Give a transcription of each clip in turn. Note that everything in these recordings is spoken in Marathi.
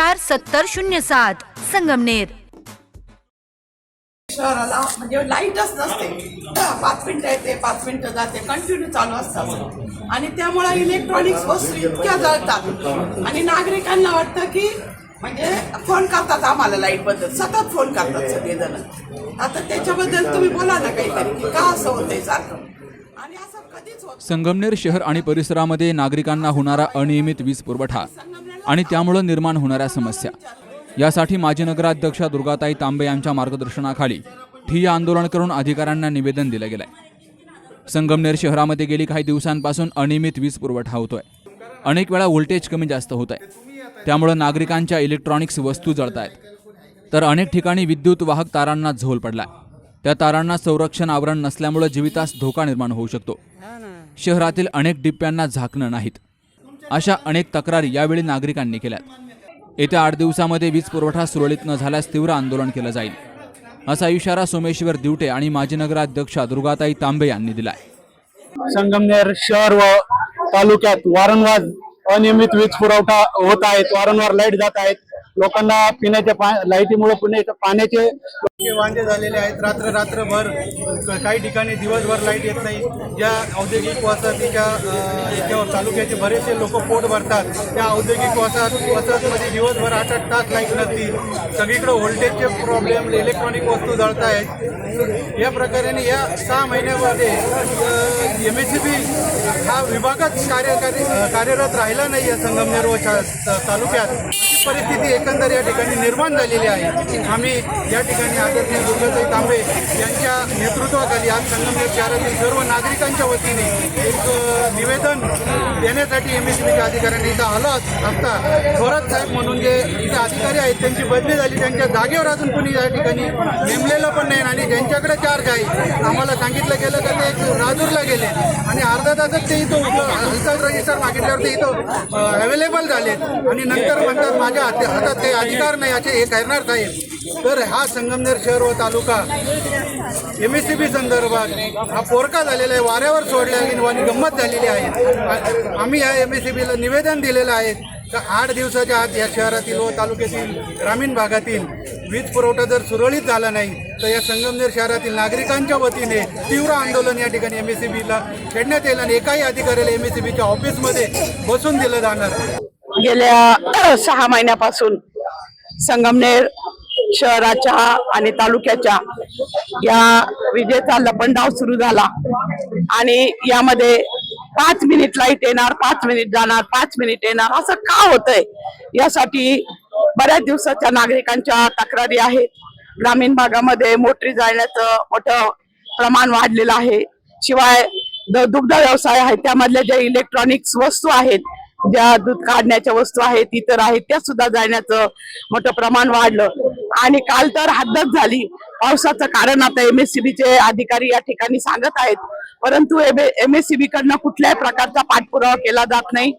चार सत्तर शून्य सात. संगमनेर. शहराला म्हणजे लाईटच नसते. पाच मिनिटं येते पाच मिनिटं जाते कंटिन्यू चालू असतात आणि त्यामुळे इलेक्ट्रॉनिक्स वस्तू इतक्या जळतात. आणि नागरिकांना वाटतं की म्हणजे फोन करतात आम्हाला लाइटबद्दल. सतत फोन करतात सगळेजण. आता त्याच्याबद्दल तुम्ही बोला ना काहीतरी की का असं होतंय सारखं? आणि असं कधीच होत संगमनेर शहर आणि परिसरामध्ये नागरिकांना होणारा अनियमित वीज पुरवठा. आणि त्यामुळं निर्माण होणाऱ्या समस्या. यासाठी माजी नगराध्यक्षा दुर्गाताई तांबे यांच्या मार्गदर्शनाखाली ठिय्या आंदोलन करून अधिकाऱ्यांना निवेदन दिलं गेलंय. संगमनेर शहरामध्ये गेली काही दिवसांपासून अनियमित वीज पुरवठा होतोय. अनेक वेळा व्होल्टेज कमी जास्त होत आहे त्यामुळं नागरिकांच्या इलेक्ट्रॉनिक्स वस्तू जळत आहेत तर अनेक ठिकाणी विद्युत वाहक तारांना झोल पडलाय. त्या तारांना संरक्षण आवरण नसल्यामुळं जीवितास धोका निर्माण होऊ शकतो. शहरातील अनेक डिप्प्यांना झाकणं नाहीत. अशा अनेक तक्रारी यावेळी नागरिकांनी केल्यात. येत्या आठ दिवसामध्ये वीज पुरवठा सुरळीत न झाल्यास तीव्र आंदोलन केलं जाईल. असा इशारा सोमेश्वर दिवटे आणि माजी नगराध्यक्षा दुर्गाताई तांबे यांनी दिलाय. संगमनेर शहर व तालुक्यात वारंवार अनियमित वीज पुरवठा होत आहेत वारंवार लाइट जात आहेत. लोकांना पिण्याच्या पा लाईटीमुळे पिण्याच्या पाण्याचे वांदे झालेले आहेत. रात्र रात्रभर काही ठिकाणी दिवसभर लाइट येत नाही. ज्या औद्योगिक वसाहतीच्या याच्यावर तालुक्याचे बरेचसे लोक पोट भरतात. त्या औद्योगिक वसाहत वसाहतमध्ये दिवसभर आठ आठ तास लाइट नसती. सगळीकडे व्होल्टेजचे प्रॉब्लेम इलेक्ट्रॉनिक वस्तू जळत आहेत या प्रकारे या सहा महिन्यामध्ये एम एस सी बी हा विभागच कार्यकारी कार्यरत राहिला नाही या संगमनेर व तालुक्यात. अशी परिस्थिती एकंदर या ठिकाणी निर्माण झालेली आहे. आम्ही या ठिकाणी आदरणीय दुर्गाताई तांबे यांच्या नेतृत्वाखाली आज संगमनेर शहरातील सर्व नागरिकांच्या वतीने एक निवेदन देण्यासाठी एम एस बीच्या अधिकाऱ्यांनी इथं आलो असता थोरात साहेब म्हणून जे इथे अधिकारी आहेत त्यांची बदली झाली. त्यांच्या जागेवर अजून कोणी या ठिकाणी नेमलेलं पण नाही आणि ज्यांच्याकडे चार्ज आहे आम्हाला सांगितलं गेलं का ते एक राजूरला गेले. आणि अर्धा तासात ते इथं उभं- रजिस्टर मागितल्यावर ते इथं अवेलेबल झाले आणि नंतर म्हणतात माझ्या हाती- हातात काही अधिकार नाही याचे हे करणार साहेब तर हा संगमनेर शहर व taluka M S C B संदर्भात हा पोरका झालेला आहे वाऱ्यावर सोडला गेली आणि गंमत झालेली आहे. आम्ही या एम एस सी बीला निवेदन दिलेलं आहे. का आठ दिवसाच्या आत या शहरातील व तालुक्यातील ग्रामीण भागातील वीज पुरवठा जर सुरळीत झाला नाही तर या संगमनेर शहरातील नागरिकांच्या वतीने तीव्र आंदोलन या ठिकाणी एम एस सी बीला छेडण्यात येईल आणि एकाही अधिकाऱ्याला एम एस सी बीच्या ऑफिसमध्ये बसून दिलं जाणार. गेल्या सहा महिन्यापासून संगमनेर शहराच्या आणि तालुक्याच्या या विजेचा लपंडाव सुरू झाला. आणि यामध्ये पाच मिनिट लाइट येणार पाच मिनिट जाणार पाच मिनिट येणार असं का होतंय? यासाठी बऱ्याच दिवसाच्या नागरिकांच्या तक्रारी आहेत. ग्रामीण भागामध्ये मोटरी जाळण्याचं मोठं प्रमाण वाढलेलं आहे. शिवाय द- दुग्ध व्यवसाय आहे त्यामधल्या ज्या इलेक्ट्रॉनिक्स वस्तू आहेत ज्या दूध काढण्याच्या वस्तू आहेत इतर आहेत त्या सुद्धा जाण्याचं मोठं प्रमाण वाढलं. आणि काल तर हद्दच झाली. पावसाचं कारण आता एमएससीबीचे अधिकारी या ठिकाणी सांगत आहेत. परंतु एमएससीबी कडनं कुठल्याही प्रकारचा पाठपुरावा केला जात नाही.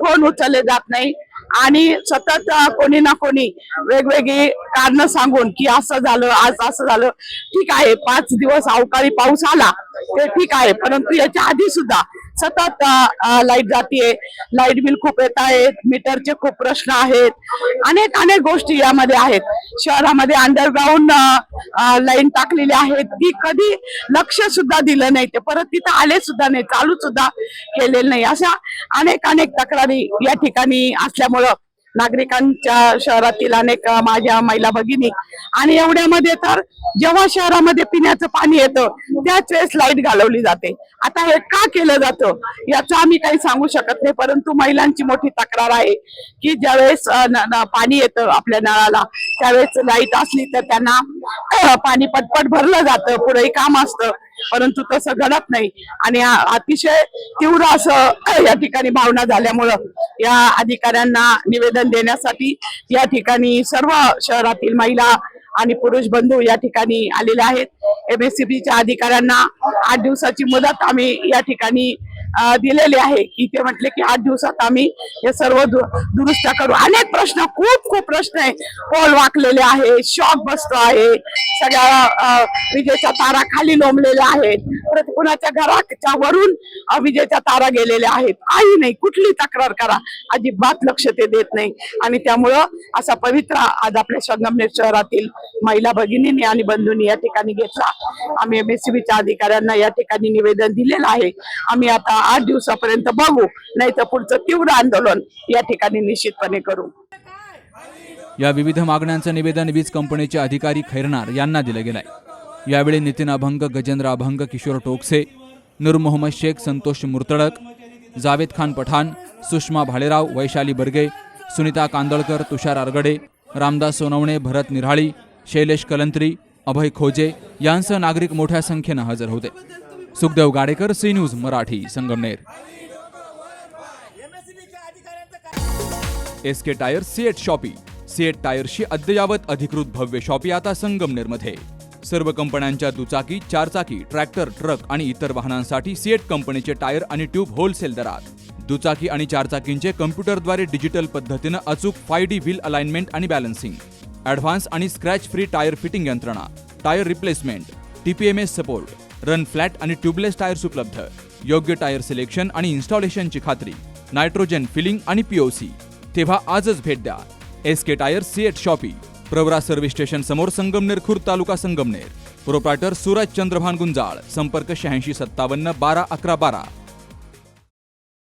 फोन उचलले जात नाही. आणि सतत कोणी ना कोणी वेगवेगळी कारण सांगून की असं झालं आज असं झालं. ठीक आहे पाच दिवस अवकाळी पाऊस आला ते ठीक आहे. परंतु याच्या आधी सुद्धा सतत लाइट जातीये. लाइट बिल खूप येत आहेत मीटरचे खूप प्रश्न आहेत. अनेक अनेक गोष्टी यामध्ये आहेत. शहरामध्ये अंडरग्राऊंड लाईन टाकलेली आहेत. ती कधी लक्ष सुद्धा दिलं नाही. ते परत तिथं आले सुद्धा नाही. चालू सुद्धा केलेलं नाही. अशा अनेक अनेक तक्रारी या ठिकाणी असल्यामुळं नागरिकांच्या शहरातील अनेक माझ्या महिला भगिनी. आणि एवढ्यामध्ये तर जेव्हा शहरामध्ये पिण्याचं पाणी येतं त्याच वेळेस लाइट घालवली जाते. आता हे का केलं जातं याचं आम्ही काही सांगू शकत नाही. परंतु महिलांची मोठी तक्रार आहे की ज्यावेळेस पाणी येतं आपल्या नळाला त्यावेळेस लाइट असली तर त्यांना पाणी पटपट भरलं जातं पुढे काम असतं. परंतु तसं घडत नाही. आणि अतिशय तीव्र असं या ठिकाणी भावना झाल्यामुळं या अधिकाऱ्यांना निवेदन देण्यासाठी या ठिकाणी सर्व शहरातील महिला आणि पुरुष बंधू या ठिकाणी आलेले आहेत. एमएससीबीच्या अधिकाऱ्यांना आठ दिवसाची मुदत आम्ही या ठिकाणी दिलेली आहे की ते म्हटले की आठ दिवसात आम्ही हे सर्व दुरुस्त्या करू. अनेक प्रश्न खूप खूप प्रश्न आहे. पोल वाकलेले आहे शॉक बसतो आहे. सगळ्या विजेच्या तारा खाली लोंबलेल्या आहेत. परत कुणाच्या घराच्या वरून विजेच्या तारा गेलेल्या आहेत. काही नाही कुठली तक्रार करा. अजिबात लक्ष ते देत नाही. आणि त्यामुळं असा पवित्र आज आपल्या संगमनेर शहरातील महिला भगिनींनी आणि बंधूंनी या ठिकाणी घेतला. आम्ही एमएससीबीच्या अधिकाऱ्यांना या ठिकाणी निवेदन दिलेलं आहे. आम्ही आता आठ दिवसापर्यंत बघू नाही तर पुढचं तीव्र आंदोलन या ठिकाणी निश्चितपणे करू. या विविध मागण्यांचं निवेदन वीज कंपनीचे अधिकारी खैरनार यांना दिलं गेलंय. यावेळी नितीन अभंग गजेंद्र अभंग किशोर टोकसे नूर मोहम्मद शेख संतोष मुर्तडक जावेद खान पठाण सुषमा भालेराव वैशाली बर्गे सुनीता कांदळकर तुषार आरगडे रामदास सोनवणे भरत निराळी शैलेश कलंत्री अभय खोजे यांसह नागरिक मोठ्या संख्येनं हजर होते. Sukhdev Gadekar C news Marathi Sangamner. S K tyre CEAT shoppe CEAT टायर्सची अद्ययावत अधिकृत भव्य शॉपी आता संगमनेरमध्ये. सर्व कंपन्यांच्या दुचाकी चारचाकी ट्रॅक्टर ट्रक आणि इतर वाहनांसाठी सीएट कंपनीचे टायर आणि ट्यूब होलसेल दरात. दुचाकी आणि चारचाकींचे कम्प्युटरद्वारे डिजिटल पद्धतीनं अचूक फाय डी व्हील अलाइनमेंट आणि बॅलन्सिंग. ॲडव्हान्स आणि स्क्रॅच फ्री टायर फिटिंग यंत्रणा. Tyre replacement TPMS support run flat आणि ट्यूबलेस टायर्स उपलब्ध. योग्य टायर सिलेक्शन आणि इन्स्टॉलेशनची खात्री. नायट्रोजन फिलिंग आणि पीओसी तेव्हा आजच भेट द्या. S K tyre CEAT shoppe. Pravara service station समोर संगमनेर खुर्द तालुका संगमनेर. प्रोप्रायटर सूरज चंद्रभान गुंजाळ संपर्क शहाऐंशी सत्तावन्न बारा अकरा बारा.